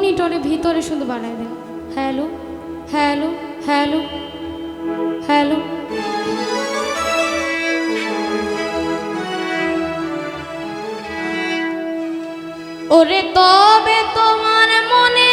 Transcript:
মনিটরে ভিতরে শুধু বাড়াই দেন। Hello hello hello hello. ওরে তবে তোমার মনে